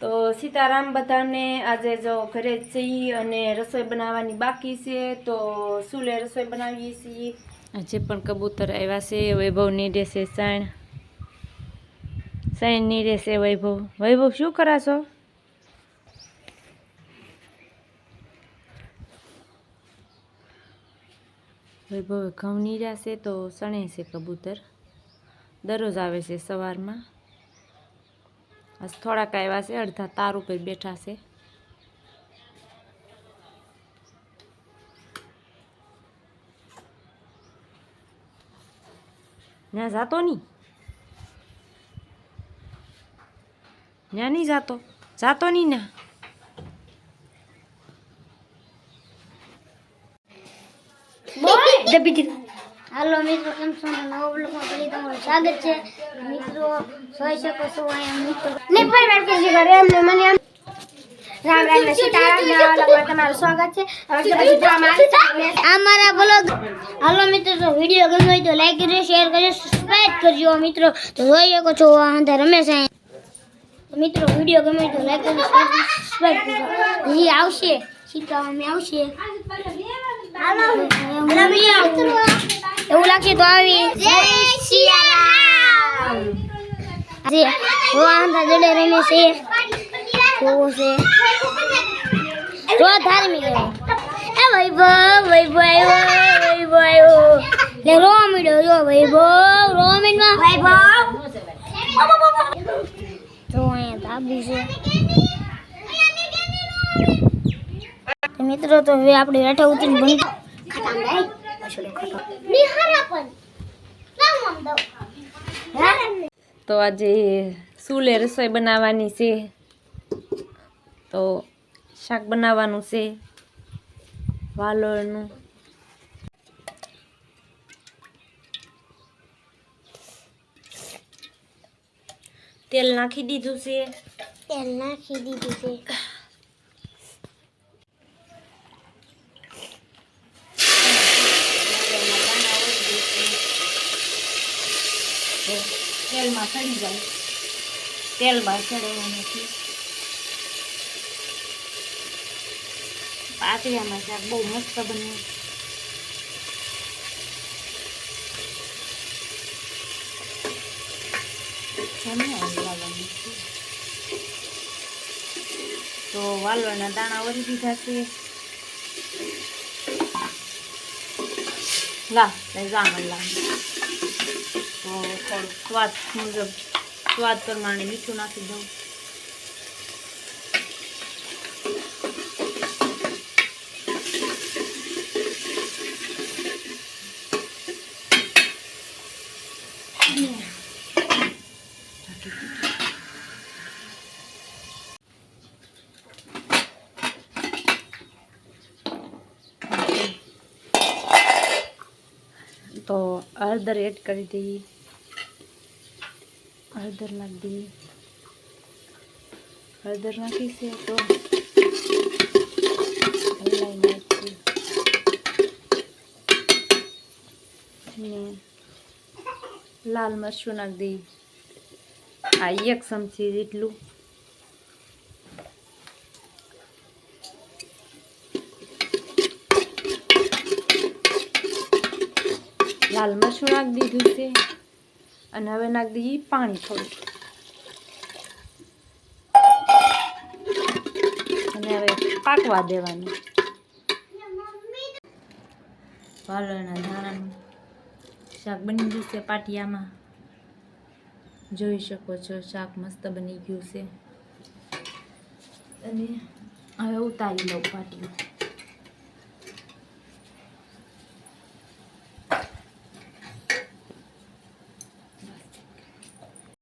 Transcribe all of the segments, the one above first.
તો સીતારામ બધાને આજે જો ઘરે જ જઈ અને રસોઈ બનાવવાની બાકી છે, તો સુલે રસોઈ બનાવીએ છીએ? આજે પણ કબૂતર આવ્યા છે, વૈભવ નીડે છે સાણ સાણની છે, વૈભવ. વૈભવ, શું કરાશો? વૈભવ ઘઉં નીર્યા છે, તો સણે છે કબૂતર. દરરોજ આવે છે સવારમાં. આજ થોડાક આવ્યા છે અડધા તાર ઉપર બેઠા છે. ના જાતો નહીં ના નહીં જાતો જાતો નહીં ના હાલો મિત્રો, કેમ છો? નવો બ્લોગમાં ફરી તમારું સ્વાગત છે. મિત્રો, જોઈ શકો છો અહીંયા મિત્રો. ને પરિવાર કરજી ઘરે એમને મને એમ. રામ રામ ને સીતારામ ને ઓલામાં તમારું સ્વાગત છે. આ મારા બ્લોગ હાલો મિત્રો, જો વીડિયો ગમ્યો હોય તો લાઈક કરજો શેર કરજો સબસ્ક્રાઇબ કરજો મિત્રો. તો જોઈ શકો છો, અંદર રમેશ મિત્રો વીડિયો ગમે તો લાઈક કરજો સબસ્ક્રાઇબ કરજો હજી આવશે. સીતારામ આવશે. એવું લાગશે તો આવી જય સિયારામ આજે વાંધા જડે રમે છે. કેવો છે? જો ધાર્મિક એ વૈભવ વૈભવ આવ્યો વૈભવ. આવ્યો લે રો મીડો જો વૈભવ રો મીડમાં. વૈભવ તો અહીંયા ધાબુ છે. મિત્રો તો હવે આપણે બેઠા ઉતરીને બંધ ખતમ રે તો આજે સુલે રસોઈ બનાવવાની છે. તો શાક બનાવવાનું છે. વાલોળનું. તેલ નાખી દીધું છે. તેલ નાખી દીધું છે. તેલમાં સડી જાય. તેલમાં સડવું નથી. પાતળિયામાં શાક બહુ મસ્ત બન્યું તો વાલવાના દાણા વળી દીધા છે. લા જામણ લા. તો થોડું સ્વાદ મુજબ સ્વાદ પ્રમાણે મીઠું નાખી દઉં. તો હળદર એડ કરી દઈએ. હળદર નાખી દઈએ હળદર નાખી તો હલાઈ લાલ મરચું નાખી દઈએ આ એક ચમચી જેટલું લાલ મરચું નાખી દીધું છે અને હવે નાખી દઈએ પાણી થોડું અને હવે પાકવા દેવાનું. વાલોળના ધાણાનું શાક બની ગયું છે પાટિયામાં. જોઈ શકો છો, શાક મસ્ત બની ગયું છે. અને હવે ઉતારી લઉં પાટિયું.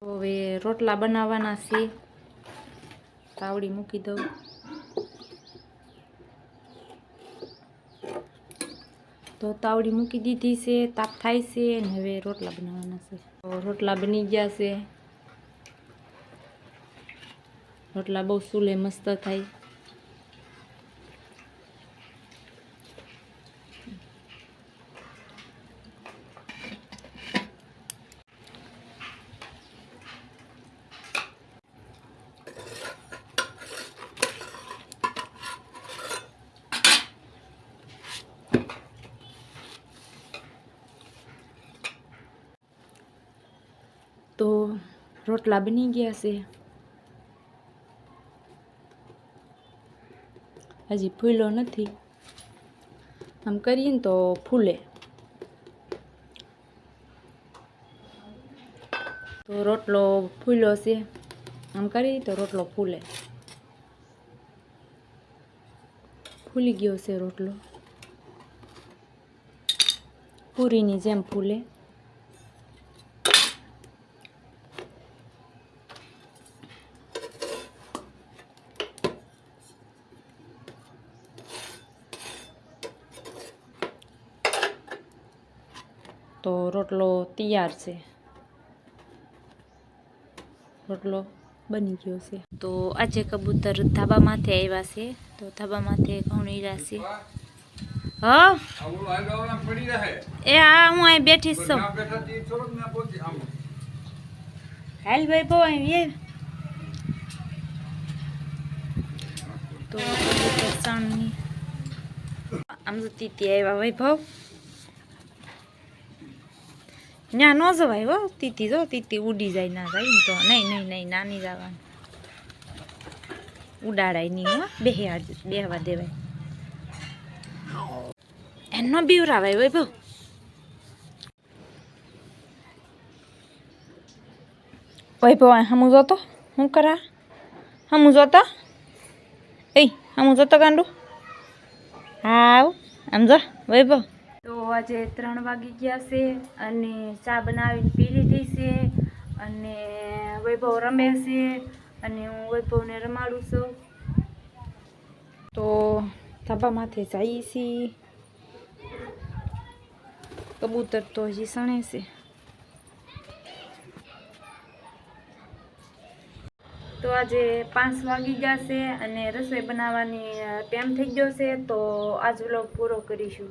હવે રોટલા બનાવવાના છે. તાવડી મૂકી દઉં. તો તાવડી મૂકી દીધી છે, તાપ થાય છે અને હવે રોટલા બનાવવાના છે. તો રોટલા બની ગયા છે. રોટલા બહુ સુલે મસ્ત થાય. તો રોટલા બની ગયા છે. હજી ફૂલો નથી. આમ કરીએ ને તો ફૂલે. તો રોટલો ફૂલો છે. આમ કરીએ તો રોટલો ફૂલે. ફૂલી ગયો છે રોટલો. પૂરીની જેમ ફૂલે. તો રોટલો તૈયાર છે. રોટલો બની ગયો છે. તો આજે કબૂતર ધાબામાંથી આવ્યા છે. તો ધાબામાંથી ઘઉં છે. હા? એ હા હું અહીં બેઠી છું. હાલ ભાઈ બહુ અહીં તો આમ તો તીતી આવ્યા વૈભવ ના ન જવાય હો, તીતી જો, તીતી ઉડી જાય, ના જાય તો. નહીં નહીં નહીં, નાની જવાનું. ઉડાડાય નહીં હો બેહવા દેવાય. એનો બીવરાવાય વૈભવ વૈભવ હમું જોતો? હું કરા? હમું જોતો? એ હમું જોતો ગાંડુ? હાવ આમ જો વૈભવ તો આજે ત્રણ વાગી ગયા છે અને ચા બનાવીને પી લીધી છે અને વૈભવ રમે છે અને હું વૈભવને રમાડું છું. તો ધાબામાંથી જઈએ છીએ. કબૂતર તો હજી સણે છે તો આજે પાંચ વાગી ગયા છે અને રસોઈ બનાવવાની ટાઈમ થઈ ગયો છે, તો આજ વ્લોગ પૂરો કરીશું.